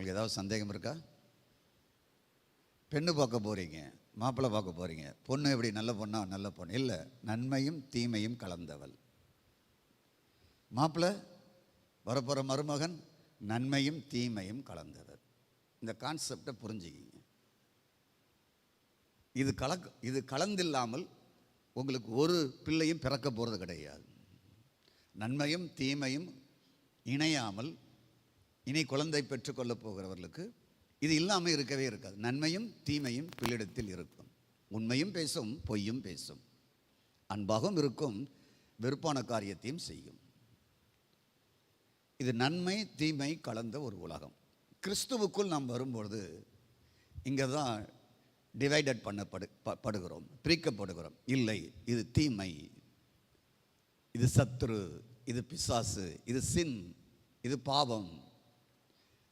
உங்களுக்கு ஏதாவது சந்தேகம் இருக்கா? பெண்ணு பார்க்க போகிறீங்க மாப்பிள்ளை பார்க்க போகிறீங்க பொண்ணு எப்படி? நல்ல பொண்ணா? நல்ல பொண்ணு. இல்லை நன்மையும் தீமையும் கலந்தவள். மாப்பிள்ளை வரப்போகிற மருமகன் நன்மையும் தீமையும் கலந்தவர். இந்த கான்செப்டை புரிஞ்சுக்கிங்க. இது கலக் இது கலந்தில்லாமல் உங்களுக்கு ஒரு பிள்ளையும் பிறக்க போகிறது கிடையாது. நன்மையும் தீமையும் இணையாமல் இனி குழந்தை பெற்றுக்கொள்ளப் போகிறவர்களுக்கு இது இல்லாமல் இருக்கவே இருக்காது. நன்மையும் தீமையும் பிள்ளிடத்தில் இருக்கும். உண்மையும் பேசும் பொய்யும் பேசும். அன்பாகவும் இருக்கும் வெறுப்பான காரியத்தையும் செய்யும். இது நன்மை தீமை கலந்த ஒரு உலகம். கிறிஸ்துவுக்குள் நாம் வரும்பொழுது இங்கே தான் டிவைடட் பண்ணப்படு படுகிறோம் பிரிக்கப்படுகிறோம். இல்லை இது தீமை. இது சத்துரு இது பிசாசு இது சின் இது பாவம்.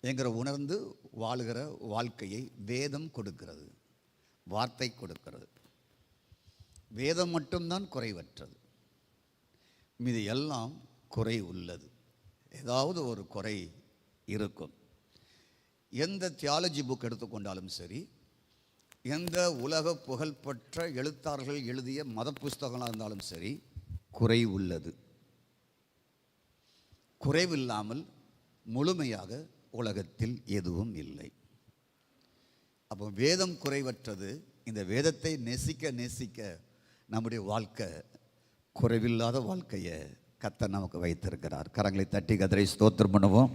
என்கிற உணர்ந்து வாழுகிற வாழ்க்கையை வேதம் கொடுக்கிறது வார்த்தை கொடுக்கிறது. வேதம் மட்டும்தான் குறைவற்றது. மீது எல்லாம் குறை உள்ளது. ஏதாவது ஒரு குறை இருக்கும். எந்த தியாலஜி புக் எடுத்துக்கொண்டாலும் சரி எந்த உலக புகழ்பெற்ற எழுத்தாளர்கள் எழுதிய மத புஸ்தகங்களாக இருந்தாலும் சரி குறை உள்ளது. குறைவில்லாமல் முழுமையாக உலகத்தில் எதுவும் இல்லை. அப்போ வேதம் குறைவற்றது. இந்த வேதத்தை நேசிக்க நேசிக்க நம்முடைய வாழ்க்கை குறைவில்லாத வாழ்க்கையை கத்த நமக்கு வைத்திருக்கிறார். கரங்களை தட்டி கதிரை ஸ்தோத்திரம் பண்ணுவோம்.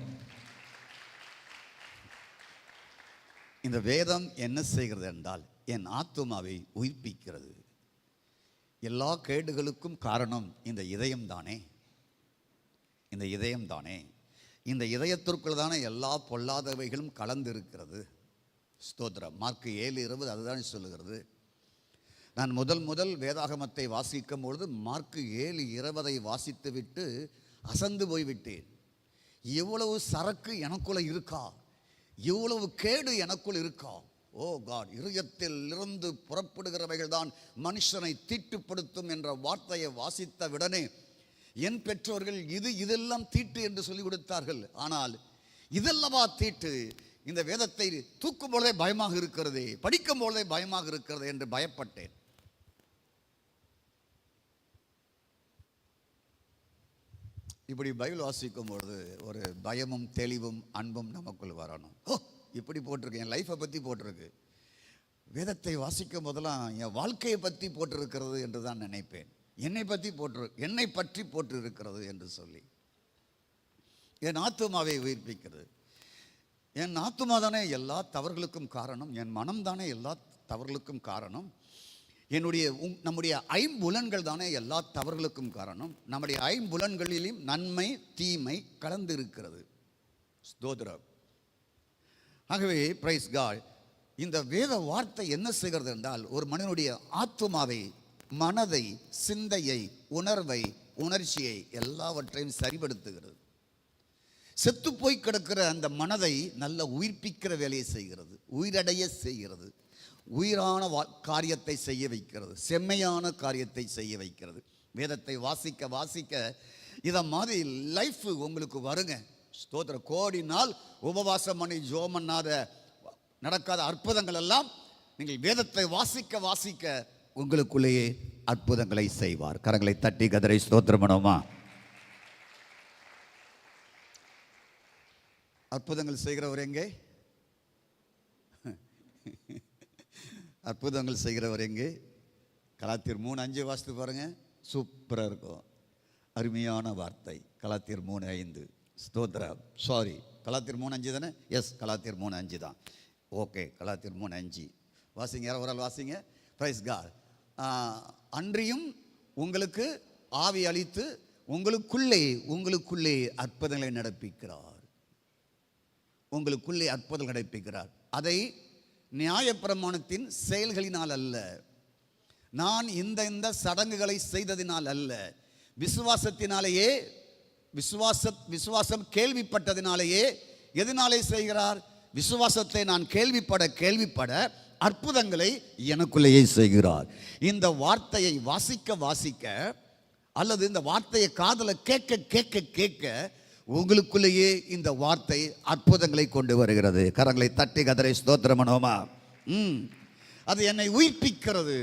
இந்த வேதம் என்ன செய்கிறது என்றால் என் ஆத்மாவை உயிர்ப்பிக்கிறது. எல்லா கேடுகளுக்கும் காரணம் இந்த இதயம் தானே இந்த இதயம் தானே இந்த இதயத்திற்குள் தானே எல்லா பொல்லாதவைகளும் கலந்து இருக்கிறது ஸ்தோத்திரம். மார்க்கு ஏழு இருபது அதுதான் சொல்லுகிறது. நான் முதல் முதல் வேதாகமத்தை வாசிக்கும் பொழுது மார்க்கு ஏழு இருபதை வாசித்து விட்டு அசந்து போய்விட்டேன். இவ்வளவு சரக்கு எனக்குள்ள இருக்கா? இவ்வளவு கேடு எனக்குள் இருக்கா? ஓ காட் இருதயத்தில் இருந்து புறப்படுகிறவைகள் தான் மனுஷனை தீட்டுப்படுத்தும் என்ற வார்த்தையை வாசித்தவுடனே என் பெற்றோர்கள் இது இதெல்லாம் தீட்டு என்று சொல்லிக் கொடுத்தார்கள். ஆனால் இதல்லவா தீட்டு இந்த வேதத்தை தூக்கும் பொழுதே பயமாக இருக்கிறதே படிக்கும் பொழுதே பயமாக இருக்கிறது என்று பயப்பட்டேன். இப்படி பைபிள் வாசிக்கும் பொழுது ஒரு பயமும் தெளிவும் அன்பும் நமக்குள் வரணும். ஓ இப்படி போட்டிருக்கு என் லைஃப்பை பற்றி போட்டிருக்கு. வேதத்தை வாசிக்கும் போதெல்லாம் என் வாழ்க்கையை பற்றி போட்டிருக்கிறது என்று தான் நினைப்பேன். என்னை பற்றி போட்டு என்னை பற்றி போற்று இருக்கிறது என்று சொல்லி. என் ஆத்துமாவை உயிர்ப்பிக்கிறது. என் ஆத்துமா தானே எல்லா தவறுகளுக்கும் காரணம் என் மனம் தானே எல்லா தவறுகளுக்கும் காரணம். என்னுடைய உங்- நம்முடைய ஐம்புலன்கள் தானே எல்லா தவறுகளுக்கும் காரணம். நம்முடைய ஐம்புலன்களிலும் நன்மை தீமை கலந்து இருக்கிறது ஸ்தோத்திரம். ஆகவே பிரைஸ் கால் இந்த வேத வார்த்தை என்ன செய்கிறது என்றால் ஒரு மனிதனுடைய ஆத்துமாவை மனதை சிந்தையை உணர்வை உணர்ச்சியை எல்லாவற்றையும் சரிபடுத்துகிறது செத்து போய் கிடக்கிற அந்த மனதை நல்ல உயிர்ப்பிக்கிற வேலையை செய்கிறது உயிரடைய செய்கிறது உயிரான வா காரியத்தை செய்ய வைக்கிறது செம்மையான காரியத்தை செய்ய வைக்கிறது. வேதத்தை வாசிக்க வாசிக்க இதை மாதிரி லைஃப் உங்களுக்கு வருங்க. ஸ்தோத்திர கோடி நாள் உபவாசம் பண்ணி ஜோம் பண்ணாத நடக்காத அற்புதங்கள் எல்லாம் நீங்கள் வேதத்தை வாசிக்க வாசிக்க உங்களுக்குள்ளேயே அற்புதங்களை செய்வார். கரங்களை தட்டி கதரை ஸ்தோத்திரம் பண்ணுவோமா? அற்புதங்கள் செய்கிறவர் எங்கே? அற்புதங்கள் செய்கிறவர் எங்கே? கலாத்தியர் மூணு அஞ்சு வாசித்து பாருங்க. சூப்பராக இருக்கும். அருமையான வார்த்தை. கலாத்தியர் மூணு ஐந்து. ஸ்தோத்ரா சாரி கலாத்தியர் மூணு அஞ்சு தானே? எஸ் கலாத்தியர் மூணு அஞ்சு தான். ஓகே கலாத்தியர் மூணு அஞ்சு. வாசிங்க யாரோ ஒரு ஆள் வாசிங்க. பிரைஸ் கார் அன்றியும் உங்களுக்கு ஆவி அளித்து உங்களுக்குள்ளே உங்களுக்குள்ளே அற்புதங்களை நடப்பிக்கிறார். உங்களுக்குள்ளே அற்புதம் நடப்பிக்கிறார். அதை நியாயப்பிரமாணத்தின் செயல்களினால் அல்ல. நான் இந்த இந்த சடங்குகளை செய்ததினால் அல்ல. விசுவாசத்தினாலேயே விசுவாச விசுவாசம் கேள்விப்பட்டதினாலேயே எதனாலே செய்கிறார்? விசுவாசத்தை நான் கேள்விப்பட கேள்விப்பட அற்புதங்களை எனக்குள்ளேயே செய்கிறார். இந்த வார்த்தையை வாசிக்க வாசிக்க அல்லது இந்த வார்த்தையை காதல கேட்க கேட்க கேட்க உங்களுக்குள்ளேயே இந்த வார்த்தை அற்புதங்களை கொண்டு வருகிறது. கரங்களை தட்டி கதரை ஸ்தோத்திரம் மனோமா ம். அது என்னை உயிர்ப்பிக்கிறது.